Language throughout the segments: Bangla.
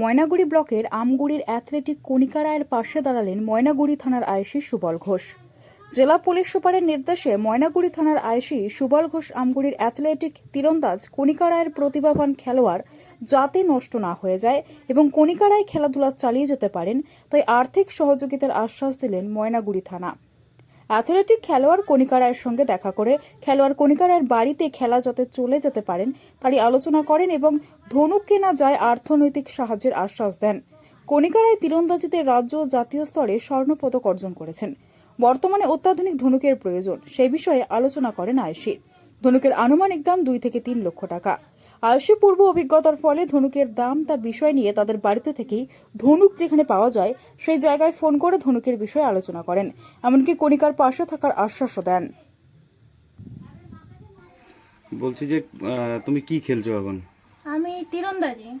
ময়নাগুড়ি ব্লকের আমগুড়ির অ্যাথলেটিক কণিকা রায়ের পাশে দাঁড়ালেন ময়নাগুড়ি থানার আইসি সুবল ঘোষ। জেলা পুলিশ সুপারের নির্দেশে ময়নাগুড়ি থানার আইসি সুবল ঘোষ আমগুড়ির অ্যাথলেটিক তীরন্দাজ কণিকা রায়ের প্রতিভাবান খেলোয়াড় যাতে নষ্ট না হয়ে যায় এবং কণিকা রায় খেলাধুলা চালিয়ে যেতে পারেন, তাই আর্থিক সহযোগিতার আশ্বাস দিলেন ময়নাগুড়ি থানা। অ্যাথলেটিক খেলোয়াড় কণিকা রায়ের সঙ্গে দেখা করে খেলোয়াড় কণিকা রায়ের বাড়িতে খেলা যাতে চলে যেতে পারেন, তারই আলোচনা করেন এবং ধনুক কেনা যায় অর্থনৈতিক সাহায্যের আশ্বাস দেন। কণিকা রায় তীরন্দাজিতে রাজ্য ও জাতীয় স্তরে স্বর্ণপদক অর্জন করেছেন। বর্তমানে অত্যাধুনিক ধনুকের প্রয়োজন সেই বিষয়ে আলোচনা করেন আয়ুষী ধনুকের আনুমানিক দাম দুই থেকে তিন লক্ষ টাকা। আয়ুষী পূর্ব অভিজ্ঞতার ফলে ধনুকের দাম তা বিষয় নিয়ে তাদের বাড়িতে থেকেই ধনুক যেখানে পাওয়া যায় সেই জায়গায় ফোন করে ধনুকের বিষয়ে আলোচনা করেন। এমনকি কণিকার পাশে থাকার আশ্বাসও দেন। বলছি যে তুমি কি খেলছো এখন? আমি তীরন্দাজি।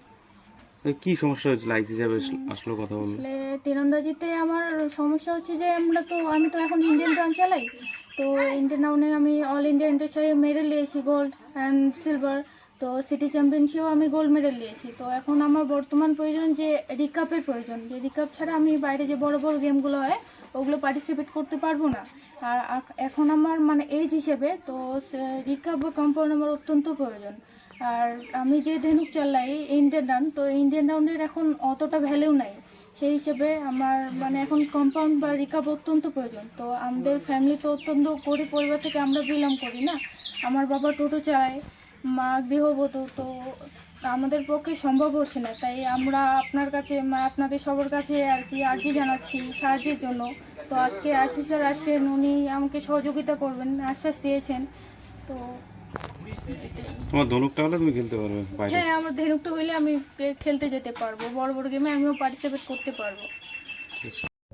এ, কি সমস্যা হয়েছিল? আইসি আস- আসলো কথা বলল আসলে তীরন্দাজিতে আমার সমস্যা হচ্ছে যে আমরা তো আমি তো এখন ইন্ডিয়ান রান চালাই। তো ইন্ডিয়ান রাউন্ডে আমি অল ইন্ডিয়া ইন্টারসাই মেডেল নিয়েছি গোল্ড অ্যান্ড সিলভার তো সিটি চ্যাম্পিয়নশিপও আমি গোল্ড মেডেল নিয়েছি। তো এখন আমার বর্তমান প্রয়োজন যে রিকাপের প্রয়োজন। যে রিকাপ ছাড়া আমি বাইরে যে বড় বড় গেমগুলো হয়, ওগুলো পার্টিসিপেট করতে পারব না। আর এখন আমার মানে এজ হিসেবে তো রিকাপ বা কম্পাউন্ড আমার অত্যন্ত প্রয়োজন। আর আমি যে ধেনুক চালাই ইন্ডিয়ান রান তো ইন্ডিয়ান রাউন্ডের এখন অতটা ভ্যালিউ নাই। সেই হিসেবে আমার মানে এখন কম্পাউন্ড বা রিকাপ অত্যন্ত প্রয়োজন। তো আমাদের ফ্যামিলি তো অত্যন্ত গরিব পরিবার থেকে আমরা বিলং করি না। আমার বাবা টোটো চালায় মা গৃহবধূ তো আমাদের পক্ষে সম্ভব হচ্ছে না। তাই আমরা আপনার কাছে মা আপনাদের সবার কাছে আর কি আর্জি জানাচ্ছি সাহায্যের জন্য। তো আজকে আশিস স্যার আসছেন উনি আমাকে সহযোগিতা করবেন আশ্বাস দিয়েছেন। তো তোমার ধনুকটা হলে তুমি খেলতে পারবে হ্যাঁ আমার ধেনুকটা হইলে আমি খেলতে যেতে পারব। বড় বড় গেমে আমিও পার্টিসিপেট করতে পারব।